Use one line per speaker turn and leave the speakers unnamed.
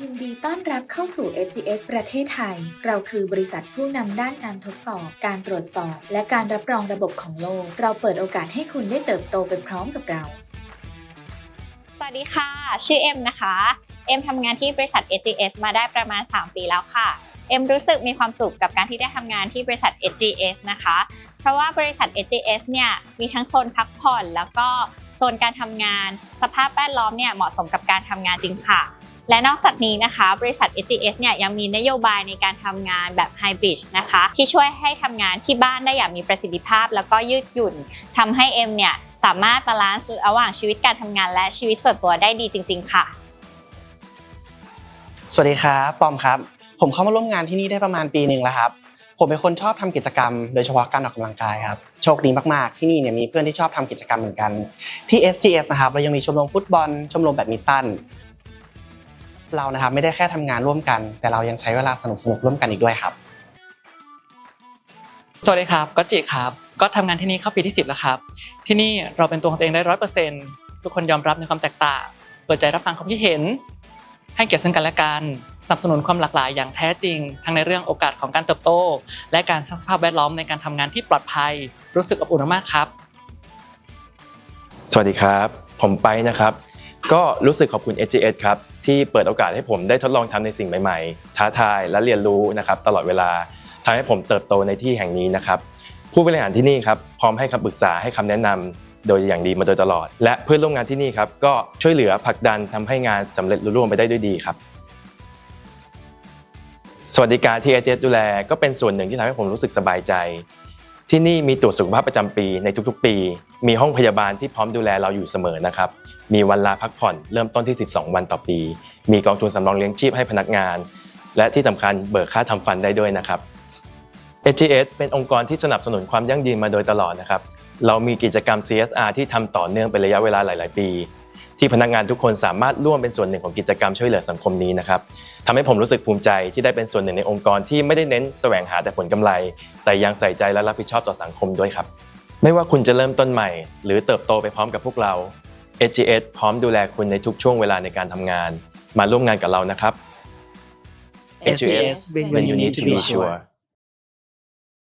ยินดีต้อนรับเข้าสู่ SGS ประเทศไทย เราคือบริษัทผู้นำด้านการทดสอบ การตรวจสอบ และการรับรองระบบของโลก เราเปิดโอกาสให้คุณได้เติบโตไปพร้อมกับเรา
สวัสดีค่ะ ชื่อเอ็มนะคะ เอ็มทำงานที่บริษัท AGS มาได้ประมาณ 3 ปีแล้วค่ะ เอ็มรู้สึกมีความสุขกับการที่ได้ทำงานที่บริษัท AGS นะคะ เพราะว่าบริษัท AGS เนี่ยมีทั้งโซนพักผ่อน แล้วก็โซนการทำงาน สภาพแวดล้อมเนี่ยเหมาะสมกับการทำงานจริงค่ะ และนอกจากนี้นะคะ บริษัท AGS เนี่ยยังมีนโยบายในการทำงานแบบไฮบริดนะคะ ที่ช่วยให้ทำงานที่บ้านได้อย่างมีประสิทธิภาพ แล้วก็ยืดหยุ่นทำให้เอ็มเนี่ยสามารถบาลานซ์ระหว่างชีวิตการทำงานและชีวิตส่วนตัวได้ดีจริง ๆ ค่ะ
สวัสดีครับปอมครับ ผมเข้ามาร่วมงานที่นี่ได้ประมาณปีหนึ่งแล้วครับผมเป็นคนชอบทำกิจกรรมโดยเฉพาะการออกกำลังกายครับโชคดีมากๆที่นี่เนี่ยมีเพื่อนที่ชอบทำกิจกรรมเหมือนกัน ที่ SGS นะครับเรายังมีชมรมฟุตบอล ชมรมแบดมินตัน เรานะครับไม่ได้แค่ทำงานร่วมกัน แต่เรายังใช้เวลาสนุกๆร่วมกันอีกด้วยครับ
สวัสดีครับก็จิครับ ก็ทำงานที่นี่เข้าปีที่ 10 แล้วครับ ที่นี่เราเป็นตัวของตัวเองได้ร้อยเปอร์เซ็นต์ทุกคนยอมรับในความแตกต่าง เปิดใจรับฟังความคิดเห็น ให้เกียรติซึ่งกันและกันสนับสนุนความหลากหลายอย่างแท้จริง ทั้งในเรื่องโอกาสของการเติบโต และการสร้างสภาพแวดล้อมในการทำงานที่ปลอดภัย รู้สึกอบอุ่นมากๆครับ
สวัสดีครับ ผมไปนะครับ ก็รู้สึกขอบคุณ SGS ครับที่เปิดโอกาสให้ผมได้ทดลองทำในสิ่งใหม่ๆ ท้าทายและเรียนรู้นะครับตลอดเวลาทำให้ผมเติบโตในที่แห่งนี้นะครับผู้บริหารที่นี่ครับพร้อมให้คำปรึกษาให้คำแนะนำโดยอย่างดีมาโดยตลอด และเพื่อนร่วมงานที่นี่ครับก็ช่วยเหลือผลักดันทำให้งานสำเร็จลุล่วงไปได้ด้วยดีครับ สวัสดิการที่ SGS ดูแลก็เป็นส่วนหนึ่งที่ทำให้ผมรู้สึกสบายใจ ที่นี่มีตรวจสุขภาพประจำปีในทุกๆ ปี มีห้องพยาบาลที่พร้อมดูแลเราอยู่เสมอนะครับ มีวันลาพักผ่อนเริ่มต้นที่ 12 วันต่อปี มีกองทุนสำรองเลี้ยงชีพให้พนักงาน และที่สำคัญเบิกค่าทำฟันได้ด้วยนะครับ AGS เป็นองค์กรที่สนับสนุนความยั่งยืนมาโดยตลอดนะครับ เรามีกิจกรรม CSR ที่ทำต่อเนื่องเป็นระยะเวลาหลาย ๆ ปี ที่พนักงานทุกคนสามารถร่วมเป็นส่วนหนึ่งของกิจกรรมช่วยเหลือสังคมนี้นะครับทำให้ผมรู้สึกภูมิใจที่ได้เป็นส่วนหนึ่งในองค์กรที่ไม่ได้เน้นแสวงหาแต่ผลกำไร แต่ยังใส่ใจและรับผิดชอบต่อสังคมด้วยครับ ไม่ว่าคุณจะเริ่มต้นใหม่ หรือเติบโตไปพร้อมกับพวกเรา AGS พร้อมดูแลคุณในทุกช่วงเวลาในการทำงาน มาร่วมงานกับเรานะครับ
SGS when you need to be sure